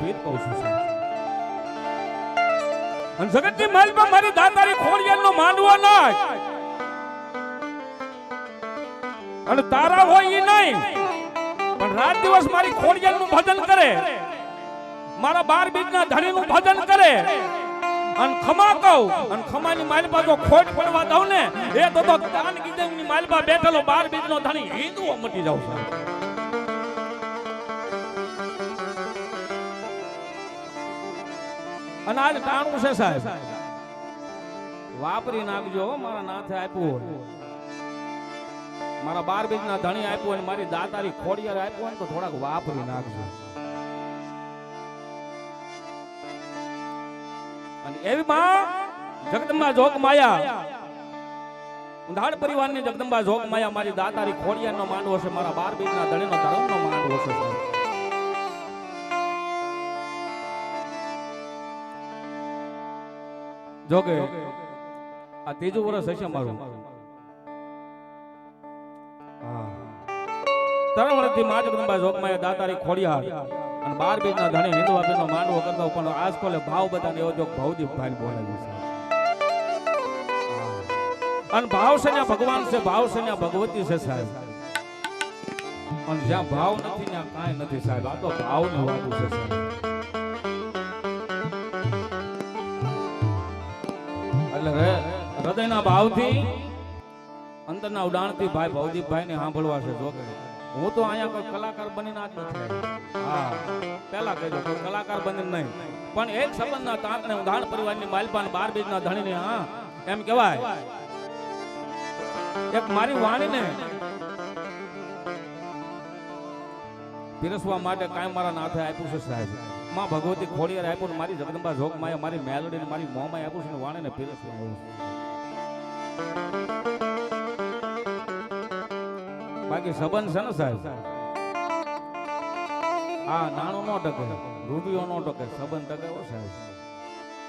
ભીત કહું છું સાહેબ. અને જગતની માલમાં મારી દાતારી ખોડિયાનો માંડવો નાખ અને તારા હોય એ નહીં. પણ રાત દિવસ મારી ખોડિયાનું ભજન કરે. મારા બાર બીજના ધણીનું ભજન કરે. અને ખમા કહું, અને ખમાની માલપા જો ખોટ પડવા દઉં ને, એ તો દાન કીધેની માલપા બેઠેલો બાર બીજનો ધણી હિન્દુઓ મટી જાવ છે. અને ટાણું છે સાહેબ. વાપરી નાખજો મારા નાથે આપ્યું મારા બાર બીજના ધણી આપ્યું હોય મારી દાતારી ખોડિયાર આપ્યું હોય તો થોડાક વાપરી નાખજો. અને એવી માં જગદંબા જોગ માયા. ઉંધાડ પરિવારની જગદંબા જોગ માયા, મારી દાતારી ખોડિયારનો માંડવો છે, મારા બાર બીજના ધણીનો ધર્મનો માંડવો છે જોકે આ ત્રીજું વર્ષ હશે મારું ત્રણ વર્ષથી મા જગદંબા જોગમાયા દાતારી ખોડિયાર અને બાર બીજના ધણી હિન્દુ આપીનો માંડવો કરતો પણ આજકાલે ભાવ બધાને એવો જો ભાવદીપ ભાઈ બોલાવ્યું છે. અને ભાવ છે ને ભગવાન છે ભાવ છે ને ભગવતી છે સાહેબ. અને જ્યાં ભાવ નથી ત્યાં કાંઈ નથી સાહેબ. આ તો ભાવની વાતું છે સાહેબ. હૃદયના ભાવથી, અંદરના ઉડાણથી ભાઈ ભવદીપભાઈ ને સાંભળવા છે, જો કે. હું તો અહીંયા કોઈ કલાકાર બનીને હા, પહેલા કહેજો કોઈ કલાકાર બનીને નહીં. પણ એક સંબંધના તાંતને ઉદાહરણ પરિવારની માલપાન બાર બીજના ધણીને, હા, એમ કહેવાય. એક મારી વાણીને પીરસવા માટે કાંઈ મારા નાથે આપ્યું છે, સાહેબ. માં ભગવતી ખોડિયાર આપ્યું મારી જગદંબા જોગમાં મારી મેલડી ને મારી મોમાં આપ્યું છે ને વાણીને પીરસવા આવ્યું છે. બાકી સંબંધ છે ને સાહેબ? હા, નાણું નો ટકે રૂપિયો નો ટકે, સંબંધ ટકે સાહેબ.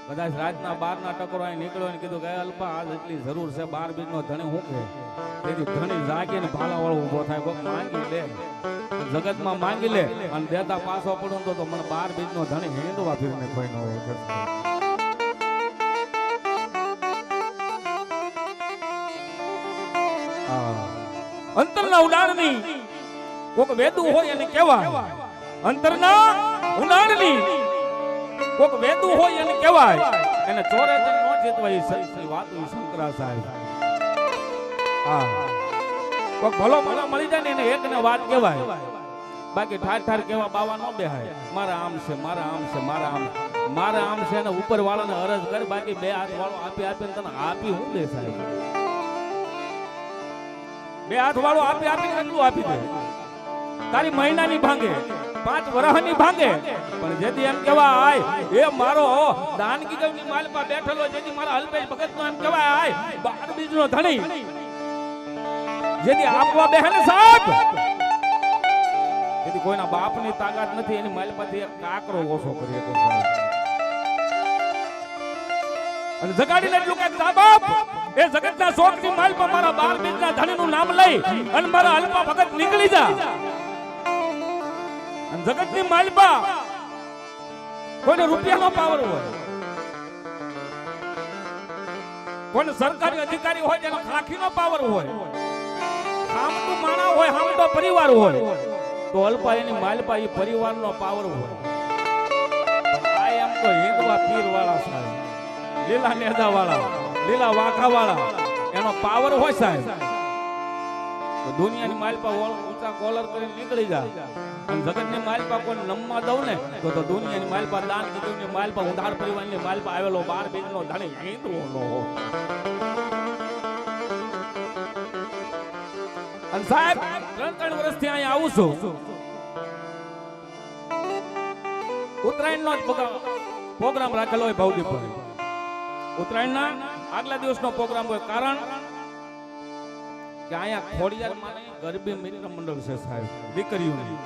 કદાચ રાતના બાર ના ટકરો અહીં નીકળ્યો ને કીધું કે અલ્પા, આજ એટલી જરૂર છે, બાર બીજ નો ધણી હું કે? તેથી ધણી જાગીને ભાલા વાળો ઊભો થાય કોઈ માંગી લે, જગતમાં માંગી લે, અને દેતા પાછો પડું તો મને બાર બીજ નો ધણી હિંદવા ફીરને કોઈ ન હોય. અંતરના ઉડાણની કોક વેદુ હોય એને કહેવાય. અંતરના ઉડાણની કોક વેદુ હોય એને કહેવાય. એને ચોરે તન નો જીતવાય સત્ય વાતું શંકરા સાહેબ. હા. કોક ભલો ભલો મળી જાય ને એને એક ને વાત કહેવાય. બાકી ઠાર ઠાર કેવા બાવા નો બેહાય. મારા આમ છે, મારા આમ છે, મારા આમ. મારા આમ છે ને ઉપર વાળાને અરજ કર, બાકી બે હાથ વાળો આપી આપીને તને આપી હું દે સાહેબ? બે હાથ વાળો આપી આપી એટલું આપી દે. તારી મહિનાની ભાંગે, પાંચ વરાહની ભાંગે. પણ જેથી એમ કહેવાય, આય, એ મારો દાન કીધવની માલપા બેઠેલો, જેથી મારા અલ્પેશ ભગત નો એમ કહેવાય, આય, બાર બીજનો ધણી. જેથી આપવા ને સાહેબ જેથી કોઈના બાપની તાકાત નથી, એની માલપાથી એક કાકરો ઓછો કરી શકે અને જગાડીને એટલું કે બાપ, એ જગતના શોખની માલપા મારા બાર બીજના ધણીનું નામ લઈ અને મારા અલ્પા ભગત નીકળી જા. અને જગતની માલપા કોઈને રૂપિયાનો પાવર હોય, કોઈને સરકારી અધિકારી હોય તેનો ખાખીનો પાવર હોય હામતું માણા હોય હામતો પરિવાર હોય, તો અલ્પા એની માલપા એ પરિવારનો પાવર હોય. આ એમ તો હિંદવા પીર વાળા સાહેબ. લીલા નેજા વાળા લીલા વાખા વાળા એનો પાવર હોય સાહેબ. તો દુનિયાની માલપા ઊંચા કોલર કરીને નીકળી જાય અને જગતની માલપા કોઈ નમવા દઉં ને, તો તો દુનિયાની માલપા દાન કીધું માલપા ઉધાર પરિવારની માલપા આવેલો બાર બેનનો ધણી હિન્દુઓનો. અને સાહેબ, ત્રણ ત્રણ વર્ષથી અહીંયા આવું છું. ઉત્તરાયણ નો પ્રોગ્રામ રાખેલો હોય ભવદીપભાઈ. ઉત્તરાયણના આગલા દિવસનો પ્રોગ્રામ હોય કારણ કે અહીંયા ખોડિયાર ગરબી મિત્ર મંડળ છે સાહેબ, દીકરીઓની.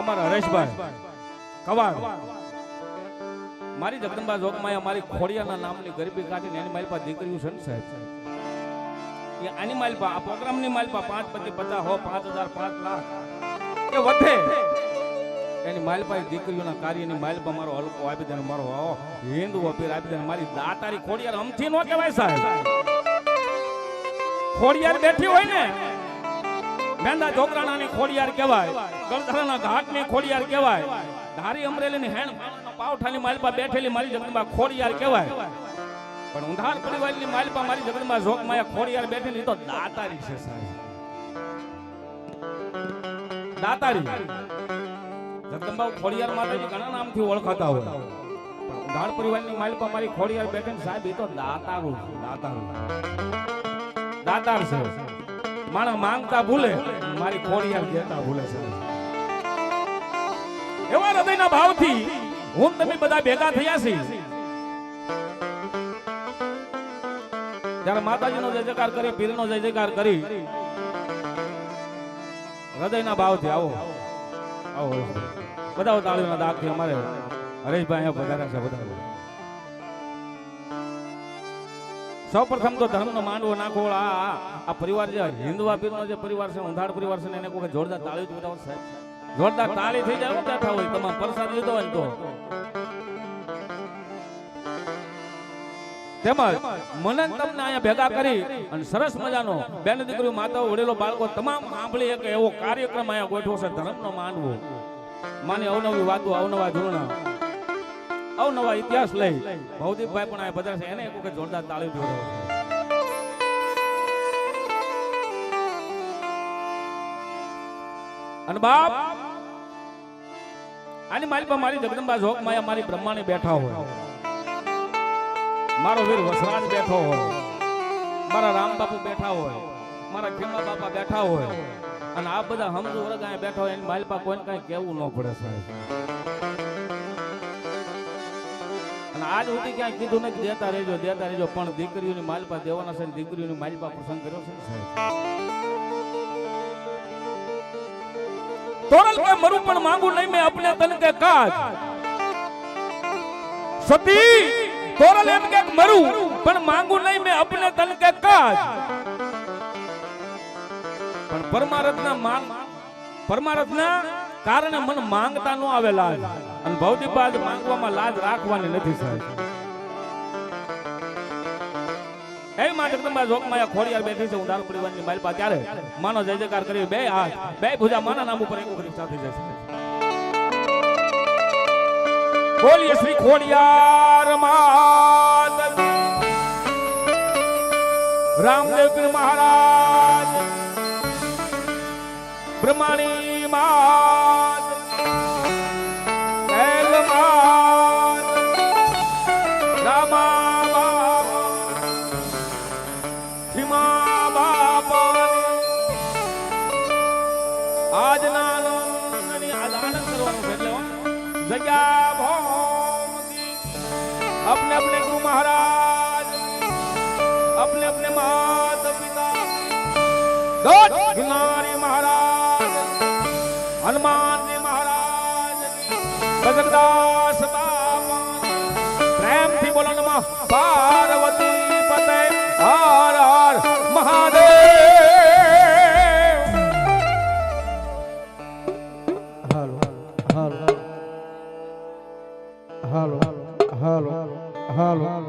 અમારા હરેશભાઈ, કવાડ. મારી જગદંબા જોગમાં અમારી ખોડિયાના નામની ગરબી કાઢીને એની મારી પાસે દીકરીઓ છે ને સાહેબ. એ આની માલપા આ પ્રોગ્રામની માલપા પાંચ પચીસ પચાસ હો, પાંચ હજાર, પાંચ લાખ. એ વધે. એની માલપાઈ દીકરીઓના કાર્યની માલપા મારો હલકો આપી દે મારો આવો હિન્દુ અપીર આપી દે મારી દાતારી ખોડિયાર અમથી નો કહેવાય સાહેબ. ખોડિયાર બેઠી હોય ને, મેંદા ઢોકરાણાની ખોડિયાર કહેવાય, ગળધરાના ઘાટની ખોડિયાર કહેવાય, ધારી અમરેલીની હેણ પાવઠાની માલપા બેઠેલી મારી જગદંબા ખોડિયાર કહેવાય. પણ ઉંધાર પરિવારની માલપા મારી જગદંબા જોગમાયા ખોડિયાર બેઠેલી તો દાતારી છે સાહેબ. દાતારી. જગદંબા ખોડિયાર માતાજી ઘણા નામથી ઓળખાતા હોય. ગાઢ પરિવારની માલપા મારી ખોડિયાર બેઠેલી સાહેબ એ તો દાતારું દાતારું. દાતાર છે. માણસ માંગતા ભૂલે મારી ખોડિયાર દેતા ભૂલે છે. એવા હૃદયના ભાવથી હું તમે બધા ભેગા થયા છીએ. જ્યારે માતાજીનો જય જયકાર કરી પીરનો જય જયકાર કરી. હૃદયના ભાવથી આવો. આવો બધા તાળીઓના દાગથી અમારે. હરેશભાઈ અહીંયા પધાર્યા છે બધા સૌ પ્રથમ તો ધર્મનો માંડવો નાખો, આ, આ- પરિવાર જે હિન્દુ પીરનો જે પરિવાર છે ઉંધાડ પરિવાર છે, એને કોઈ જોરદાર તાળી જ બતાવો સાહેબ. જોરદાર તાળી થઈ જાય બેઠા હોય, તમામ પ્રસાદ લીધો હોય તો. તેમજ મને તમને અહીંયા ભેગા કરી અને સરસ મજાનો બેન દીકરીઓ, માતાઓ, વડેલો, બાળકો, તમામ સાંભળી એક એવો કાર્યક્રમ અહીંયા ગોઠવો છે, ધર્મનો માનવો માની અવનવી વાતો, અવનવા ધોરણા, અવનવા ઇતિહાસ લઈ ભૌતિકભાઈ પણ અહીંયા બધા છે, એને એક વખત જોરદાર તાળી જોડો અને બાપ, આની મારી પર મારી જગદંબા જોગ માયા મારી બ્રહ્માને બેઠા હોય. મારો વીર વસરાજ બેઠો હોય, મારા રામ બાપુ બેઠા હોય, મારા ખેમા બાપા બેઠા હોય, અને આ બધા હમજુ વર્ગ બેઠા હોય, એની માલપા કોઈને કઈ કેવું ન પડે સાહેબ. આજ સુધી ક્યાંય કીધું નથી, દેતા રહેજો દેતા રહેજો, પણ દીકરીઓની માલપા દેવાના છે દીકરીઓની માલપા પ્રસંગ કર્યો છે સાહેબ. તોરલ કે મરું પણ માંગુ નહીં, મેં અપને તન કે કાજ. સતી! તોરલ એમ કે મરું, પણ માંગુ નહીં મેં અપને તન કે કાજ. પણ પરમારથના માંગ પરમારથના કારણે મન માંગતા ન આવે લાજ અને ભૌતિક બાદ માંગવામાં લાજ રાખવાની નથી સાહેબ. એ માં જગદંબા જોગમાયા ખોડિયાર બેઠી છે ઉદાર પરિવારની માલપા ત્યારે માનો જય જયકાર કરી, બે હાથ, બે ભુજા માના નામ ઉપર એક સાથે જશે. બોલીએ શ્રી ખોડિયાર રામદેવ મહારાજ બ્રહ્માણી માત अपने अपने गुरु महाराज अपने अपने मात पिता दौड़ गिरनारी महाराज हनुमान जी महाराज बजरदास बाबा प्रेम थी बोलो नमः पार्वती पते हर हर महादेव ralo.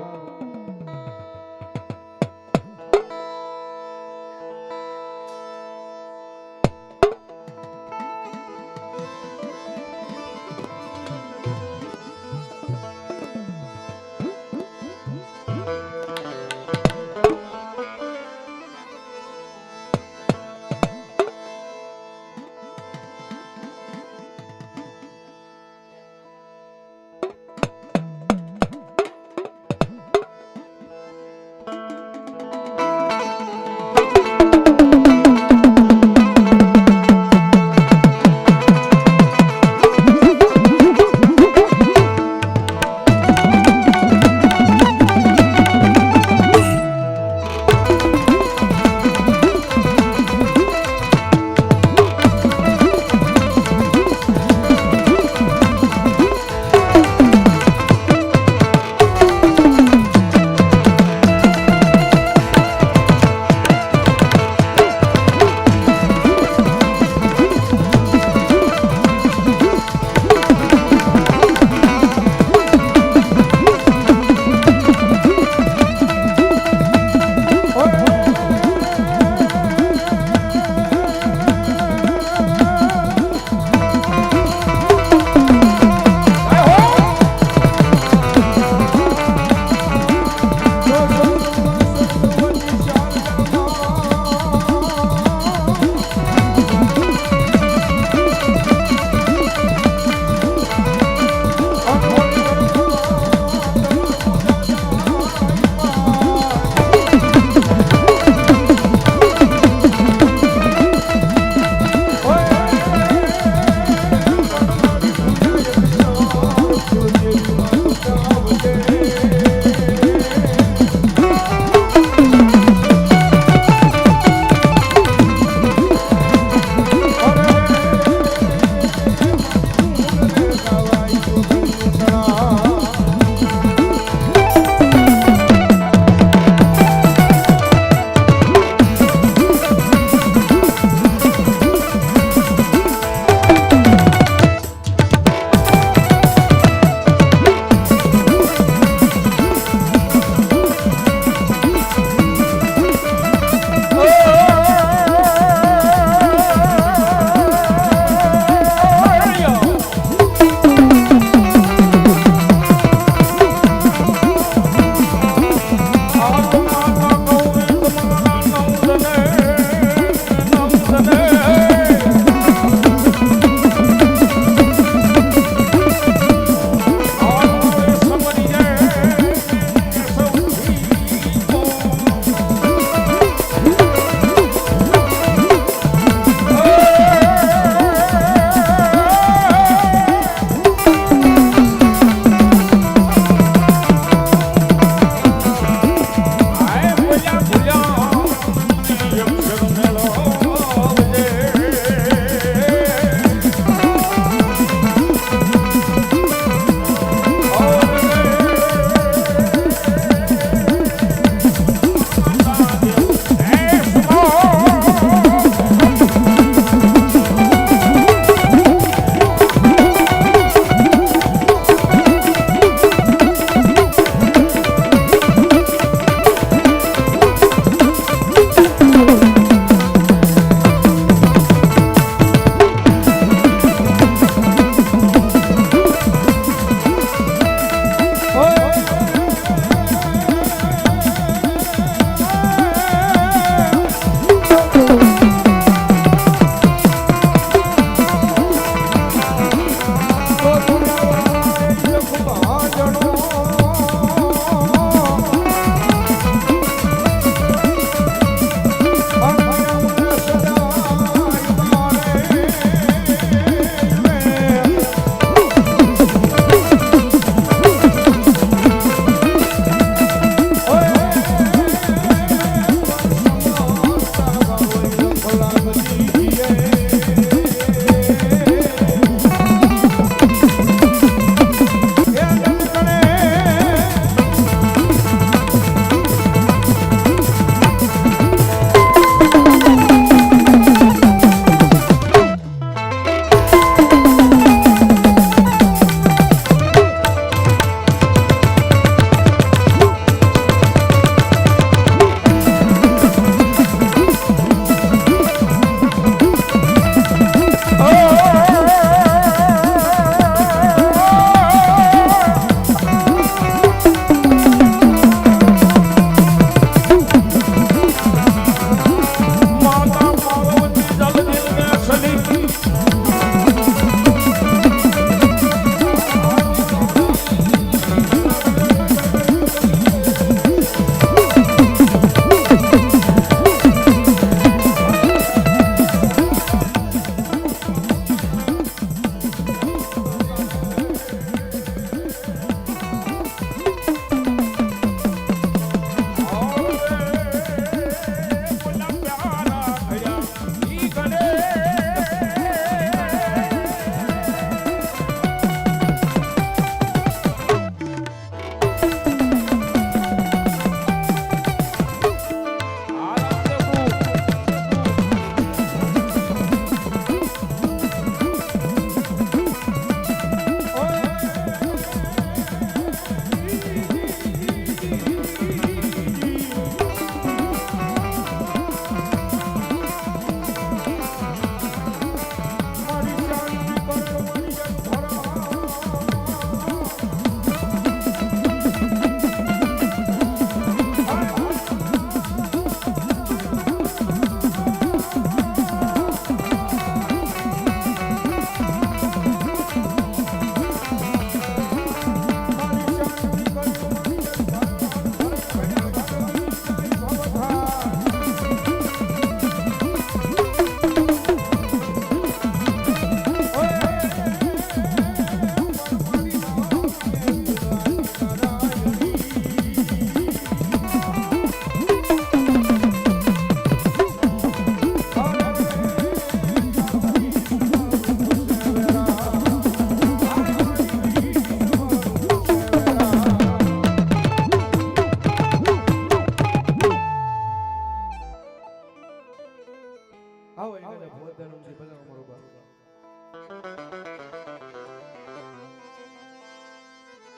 આવો એને ભોધનમ છે બધા અમારો બાપ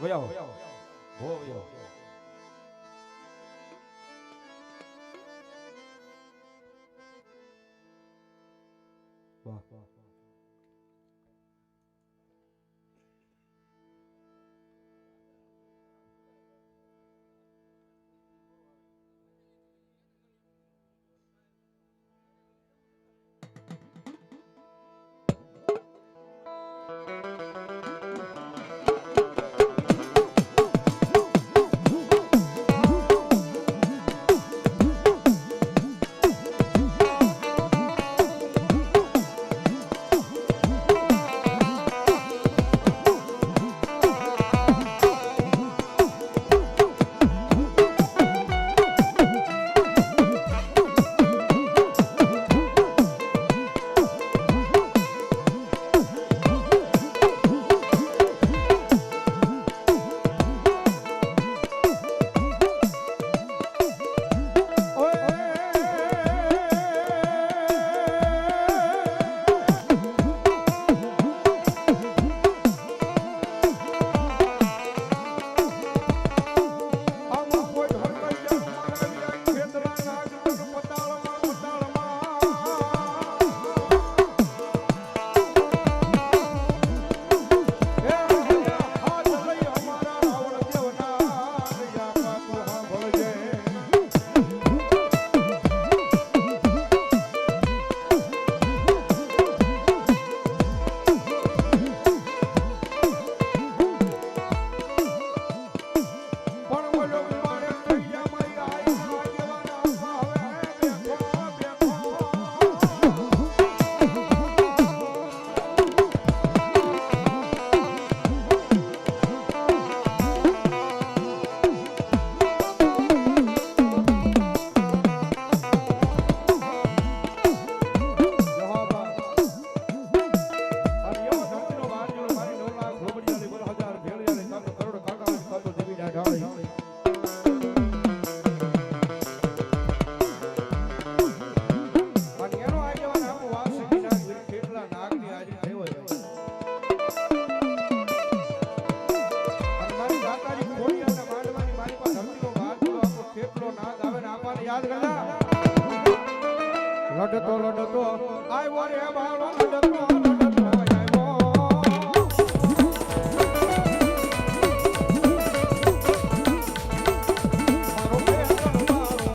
વયાવો ભો વયાવો